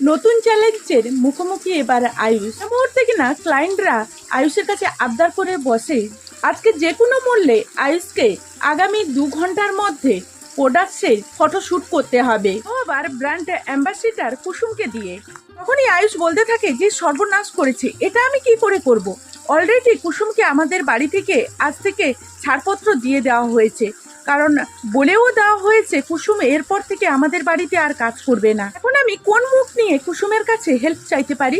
নতুন চ্যালেঞ্জের মুখোমুখি এবার আয়ুষ। মুহূর্তে কিনা ক্লায়েন্টরা আয়ুষের কাছে আবদার করে বসে। আজকে যে কোনো মূল্যে আয়ুষকে আগামী দু ঘণ্টার মধ্যে প্রোডাক্টসের ফটোশ্যুট করতে হবে। ও আবার ব্র্যান্ড অ্যাম্বাসিডার কুসুমকে দিয়ে। তখনই আয়ুষ বলতে থাকে যে সর্বনাশ করেছে, এটা আমি কি করে করব? অলরেডি কুসুমকে আমাদের বাড়ি থেকে আজ থেকে ছাড়পত্র দিয়ে দেওয়া হয়েছে। কারণ বলেও দেওয়া হয়েছে, কুসুম এরপর থেকে আমাদের বাড়িতে আর কাজ করবে না। এখন আমি কোন মুখ নিয়ে কুসুমের কাছে হেল্প চাইতে পারি?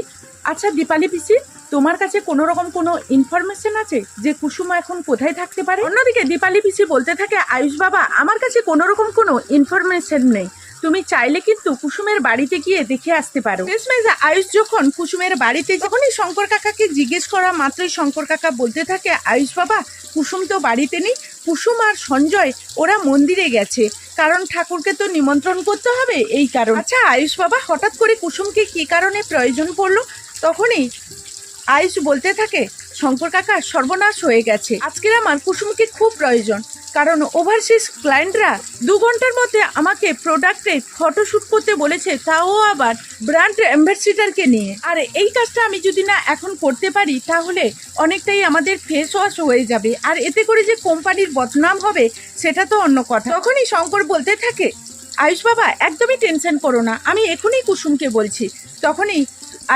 আচ্ছা দীপালি পিসি, তোমার কাছে কোনো রকম কোনো ইনফরমেশন আছে যে কুসুম এখন কোথায় থাকতে পারে? অন্যদিকে দীপালি পিসি বলতে থাকে, আয়ুষ বাবা, আমার কাছে কোনো রকম কোনো ইনফরমেশন নেই। তুমি চাইলে কিন্তু কুসুমের বাড়িতে গিয়ে দেখে আসতে পারো। আয়ুষ যখন কুসুমের বাড়িতে যখনই শঙ্কর কাকাকে জিজ্ঞেস করা মাত্রই শঙ্কর কাকা বলতে থাকে, আয়ুষ বাবা, কুসুম তো বাড়িতে নেই। কুসুম আর সঞ্জয়, ওরা মন্দিরে গেছে। কারণ ঠাকুরকে তো নিমন্ত্রণ করতে হবে, এই কারণ। আচ্ছা আয়ুষ বাবা, হঠাৎ করে কুসুমকে কি কারণে প্রয়োজন পড়ল? তখনই আয়ুষ বলতে থাকে, শঙ্কর কাকা, সর্বনাশ হয়ে গেছে। আজকের আমার কুসুমকে খুব প্রয়োজন। কারণ ওভারসিজ ক্লায়েন্টরা দু ঘণ্টার মধ্যে আমাকে প্রোডাক্টের ফটোশ্যুট করতে বলেছে, তাও আবার ব্র্যান্ড অ্যাম্বাসিডারকে নিয়ে। আর এই কাজটা আমি যদি না এখন করতে পারি, তাহলে অনেকটাই আমাদের ফেস ওয়াশ হয়ে যাবে। আর এতে করে যে কোম্পানির বদনাম হবে, সেটা তো অন্য কথা। তখনই শঙ্কর বলতে থাকে, আয়ুষ বাবা, একদমই টেনশন করো না, আমি এখনই কুসুমকে বলছি। তখনই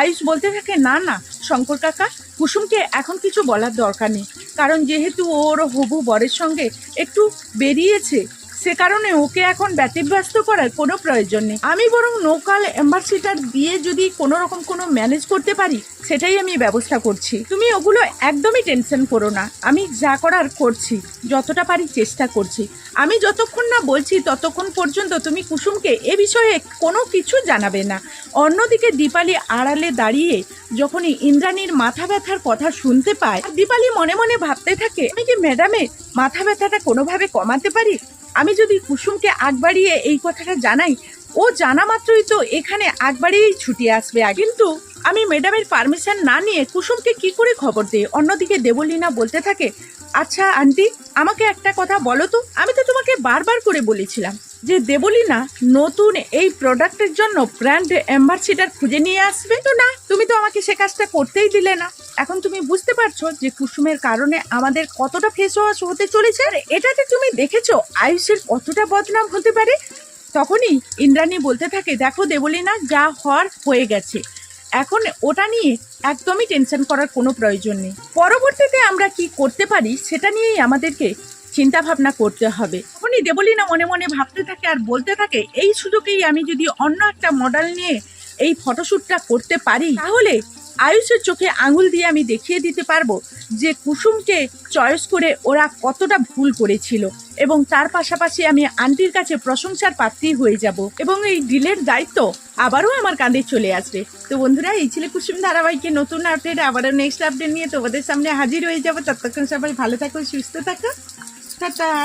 আয়ুষ বলতে থাকে, না না, শঙ্কর কাকা, কুসুমকে এখন কিছু বলার দরকার নেই। কারণ যেহেতু ওর হবু বরের সঙ্গে একটু বেরিয়েছে, সে কারণে ওকে এখন ব্যতিব্যস্ত করার কোনো প্রয়োজন নেই। আমি বরং নৌকাল অ্যাম্বাসিডার দিয়ে যদি কোনো রকম কোনো ম্যানেজ করতে পারি, সেটাই আমি ব্যবস্থা করছি। তুমি ওগুলো একদমই টেনশন করো না। আমি যা করার করছি, যতটা পারি চেষ্টা করছি। আমি যতক্ষণ না বলছি, ততক্ষণ পর্যন্ত তুমি কুসুমকে এ বিষয়ে কোনো কিছু জানাবে না। অন্যদিকে দীপালি আড়ালে দাঁড়িয়ে যখনই ইন্দ্রাণীর মাথা ব্যথার কথা শুনতে পায়, দীপালি মনে মনে ভাবতে থাকে, আমি কি ম্যাডামের মাথা ব্যথাটা কোনোভাবে কমাতে পারি? আমি যদি কুসুমকে আগ বাড়িয়ে এই কথাটা জানাই, ও জানা মাত্রই তো এখানে আগ বাড়িয়েই ছুটি আসবে। কিন্তু আমি ম্যাডামের পারমিশন না নিয়ে কুসুমকে কি করে খবর দিই? অন্যদিকে দেবলীনা বলতে থাকে আচ্ছা আন্টি, আমাকে একটা কথা বলো তো। আমি তো তোমাকে বারবার করে বলেছিলাম। যে দেবলীনা নতুন এই প্রোডাক্টের জন্য ব্র্যান্ড অ্যাম্বাসিডার খুঁজে নিয়ে আসবে? তো না, তুমি তো আমাকে সে কাজটা করতেই দিলে না। এখন তুমি বুঝতে পারছ যে কুসুমের কারণে আমাদের কতটা ফেস ওয়াশ হতে চলেছে। আর এটাতে তুমি দেখেছ, আয়ুষের কতটা বদনাম হতে পারে, তখনই ইন্দ্রাণী বলতে থাকে, দেখো দেবলীনা, যা হওয়ার হয়ে গেছে। এখন ওটা নিয়ে একদমই টেনশন করার কোনো প্রয়োজন নেই। পরবর্তীতে আমরা কি করতে পারি, সেটা নিয়েই আমাদেরকে চিন্তা ভাবনা করতে হবে। তখনই দেবলীনা মনে মনে ভাবতে থাকে আর বলতে থাকে, এই সুযোগেই আমি যদি অন্য একটা মডেল নিয়ে এই ফটোশ্যুটটা করতে পারি, তাহলে আয়ুষের চোখে আঙুল দিয়ে আমি দেখিয়ে দিতে পারব যে কুসুমকে চয়েস করে ওরা কতটা ভুল করেছিল এবং তার পাশাপাশি আমি আন্টির কাছে প্রশংসার পাত্রী হয়ে যাব এবং এই ডিলের দায়িত্ব আবারও আমার কাঁধে চলে আসবে। তো বন্ধুরা, এই ছিল কুসুম ধারাবাহিকে নতুন আপডেট আবারও নেক্সট আপডেট নিয়ে তোমাদের সামনে হাজির হয়ে যাব। ততক্ষণ সবাই ভালো থাকো, সুস্থ থাকো। 拜拜。